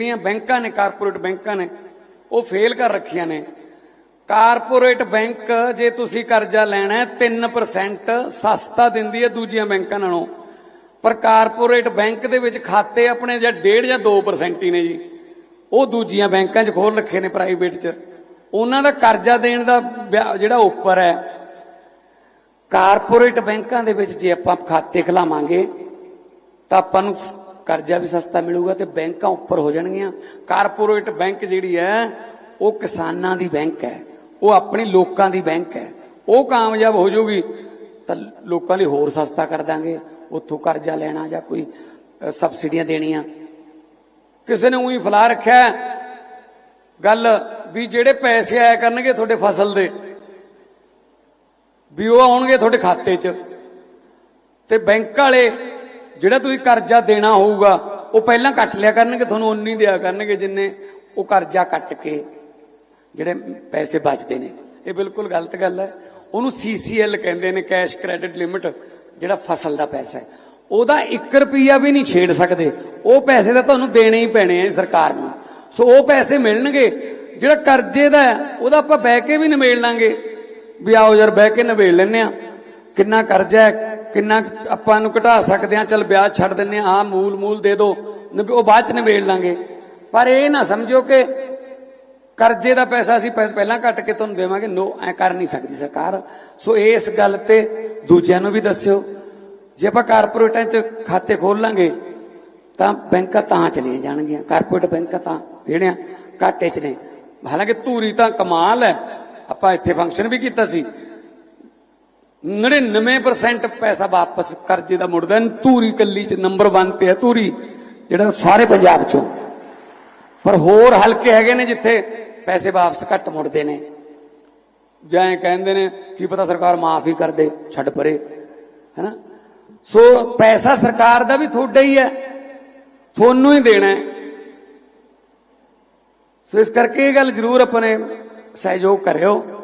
ਜਿਹੜੀਆਂ ਬੈਂਕਾਂ ਨੇ, ਕਾਰਪੋਰੇਟ ਬੈਂਕਾਂ ਨੇ, ਉਹ ਫੇਲ ਕਰ ਰੱਖੀਆਂ ਨੇ। ਕਾਰਪੋਰੇਟ ਬੈਂਕ ਜੇ ਤੁਸੀਂ ਕਰਜ਼ਾ ਲੈਣਾ ਹੈ 3% ਸਸਤਾ ਦਿੰਦੀ ਹੈ ਦੂਜੀਆਂ ਬੈਂਕਾਂ ਨਾਲੋਂ। ਪਰ ਕਾਰਪੋਰੇਟ ਬੈਂਕ ਦੇ ਵਿੱਚ ਖਾਤੇ ਆਪਣੇ ਜਾਂ 1.5 ਜਾਂ 2% ਹੀ ਨੇ ਜੀ। ਉਹ ਦੂਜੀਆਂ ਬੈਂਕਾਂ 'ਚ ਖੋਲ ਰੱਖੇ ਨੇ ਪ੍ਰਾਈਵੇਟ 'ਚ। ਉਹਨਾਂ ਦਾ ਕਰਜ਼ਾ ਦੇਣ ਦਾ ਜਿਹੜਾ ਉੱਪਰ ਹੈ। ਕਾਰਪੋਰੇਟ ਬੈਂਕਾਂ ਦੇ ਵਿੱਚ ਜੇ ਆਪਾਂ ਖਾਤੇ ਖਲਾਵਾਂਗੇ, ਤਾਂ ਆਪਾਂ ਨੂੰ ਕਰਜ਼ਾ ਵੀ ਸਸਤਾ ਮਿਲੂਗਾ ਤੇ ਬੈਂਕਾਂ ਉੱਪਰ ਹੋ ਜਾਣਗੀਆਂ। ਕਾਰਪੋਰੇਟ ਬੈਂਕ ਜਿਹੜੀ ਹੈ, ਉਹ ਕਿਸਾਨਾਂ ਦੀ ਬੈਂਕ ਹੈ। ਉਹ ਆਪਣੀ ਲੋਕਾਂ ਦੀ ਬੈਂਕ ਹੈ। ਉਹ ਕਾਮਯਾਬ ਹੋ ਜਾਊਗੀ ਤਾਂ ਲੋਕਾਂ ਲਈ ਹੋਰ ਸਸਤਾ ਕਰ ਦਾਂਗੇ। ਉੱਥੋਂ ਕਰਜ਼ਾ ਲੈਣਾ ਜਾਂ ਕੋਈ ਸਬਸਿਡੀਆਂ ਦੇਣੀਆਂ। ਕਿਸੇ ਨੇ ਉਹੀ ਫਲਾ ਰੱਖਿਆ ਗੱਲ ਵੀ ਜਿਹੜੇ ਪੈਸੇ ਆਇਆ ਕਰਨਗੇ ਤੁਹਾਡੇ ਫਸਲ ਦੇ, ਵੀ ਉਹ ਆਉਣਗੇ ਤੁਹਾਡੇ ਖਾਤੇ 'ਚ। ਤੇ ਬੈਂਕ ਵਾਲੇ ਜਿਹੜਾ ਤੁਸੀਂ ਕਰਜ਼ਾ ਦੇਣਾ ਹੋਊਗਾ, ਉਹ ਪਹਿਲਾਂ ਕੱਟ ਲਿਆ ਕਰਨਗੇ, ਤੁਹਾਨੂੰ ਉਨੀ ਦਿਆ ਕਰਨਗੇ ਜਿੰਨੇ ਉਹ ਕਰਜ਼ਾ ਕੱਟ ਕੇ ਜਿਹੜੇ ਪੈਸੇ ਬਚਦੇ ਨੇ। ਇਹ ਬਿਲਕੁਲ ਗਲਤ ਗੱਲ ਹੈ। ਉਹਨੂੰ ਸੀਸੀਐਲ ਕਹਿੰਦੇ ਨੇ ਕੈਸ਼ ਕ੍ਰੈਡਿਟ ਲਿਮਿਟ ਜਿਹੜਾ ਫਸਲ ਦਾ ਪੈਸਾ ਹੈ। ਉਹਦਾ 1 ਰੁਪਿਆ ਵੀ ਨਹੀਂ ਛੇੜ ਸਕਦੇ। ਉਹ ਪੈਸੇ ਤਾਂ ਤੁਹਾਨੂੰ ਦੇਣੇ ਹੀ ਪੈਣੇ ਆ ਸਰਕਾਰ ਨੂੰ। ਸੋ ਉਹ ਪੈਸੇ ਮਿਲਣਗੇ। ਜਿਹੜਾ ਕਰਜ਼ੇ ਦਾ ਉਹਦਾ ਆਪਾਂ ਬਹਿ ਕੇ ਵੀ ਨਿਬੇੜ ਲਾਂਗੇ। ਵੀ ਆਓ ਯਾਰ, ਬਹਿ ਕੇ ਨਿਬੇੜ ਲੈਨੇ ਆ ਕਿੰਨਾ ਕਰਜ਼ਾ ਹੈ, ਕਿੰਨਾ ਆਪਾਂ ਨੂੰ ਘਟਾ ਸਕਦੇ ਆ ਚਲ ਵਿਆਜ ਛੱਡ ਦਿੰਨੇ ਆ ਆਹ ਮੂਲ ਮੂਲ ਦੇ ਦਿਓ ਉਹ ਬਾਅਦ ਚ ਨਿਬੇੜ ਲਾਂਗੇ। ਪਰ ਇਹ ਨਾ ਸਮਝੋ ਕਿ ਕਰਜ਼ੇ ਦਾ ਪੈਸਾ ਅਸੀਂ ਪਹਿ- ਪਹਿਲਾਂ ਕੱਟ ਕੇ ਤੁਹਾਨੂੰ ਦੇਵਾਂਗੇ, ਨੋ, ਐ ਕਰ ਨਹੀਂ ਸਕਦੀ ਸਰਕਾਰ। ਸੋ ਇਸ ਗੱਲ ਤੇ ਦੂਜਿਆਂ ਨੂੰ ਵੀ ਦੱਸਿਓ। ਜੇ ਆਪਾਂ ਕਾਰਪੋਰੇਟਾਂ 'ਚ ਖਾਤੇ ਖੋਲ ਲਾਂਗੇ, ਤਾਂ ਬੈਂਕਾਂ ਤਾਂ ਚਲੀਆਂ ਜਾਣਗੀਆਂ। ਕਾਰਪੋਰੇਟ ਬੈਂਕਾਂ ਤਾਂ ਜਿਹੜੀਆਂ ਘਾਟੇ 'ਚ ਨੇ। ਹਾਲਾਂਕਿ ਧੂਰੀ ਤਾਂ ਕਮਾਲ ਹੈ। ਆਪਾਂ ਇੱਥੇ ਫੰਕਸ਼ਨ ਵੀ ਕੀਤਾ ਸੀ। 99% ਪੈਸਾ ਵਾਪਸ ਕਰਜ਼ੇ ਦਾ ਮੁੜਦਾ ਧੂਰੀ ਕੱਲੀ 'ਚ ਨੰਬਰ 1 ਤੇ ਹੈ ਧੂਰੀ, ਜਿਹੜਾ ਸਾਰੇ ਪੰਜਾਬ 'ਚੋਂ। ਪਰ ਹੋਰ ਹਲਕੇ ਹੈਗੇ ਨੇ ਜਿੱਥੇ ਪੈਸੇ ਵਾਪਸ ਘੱਟ ਮੁੜਦੇ ਨੇ। ਜਾਂ ਇਹ ਕਹਿੰਦੇ ਨੇ, ਕੀ ਪਤਾ ਸਰਕਾਰ ਮਾਫ ਹੀ ਕਰ ਦੇ, ਛੱਡ ਪਰੇ। ਹੈਨਾ? ਸੋ ਪੈਸਾ ਸਰਕਾਰ ਦਾ ਵੀ ਤੁਹਾਡਾ ਹੀ ਹੈ। ਤੁਹਾਨੂੰ ਹੀ ਦੇਣਾ ਹੈ। ਸੋ ਇਸ ਕਰਕੇ ਇਹ ਗੱਲ ਜ਼ਰੂਰ ਆਪਣੇ ਸਹਿਯੋਗ ਕਰਿਓ।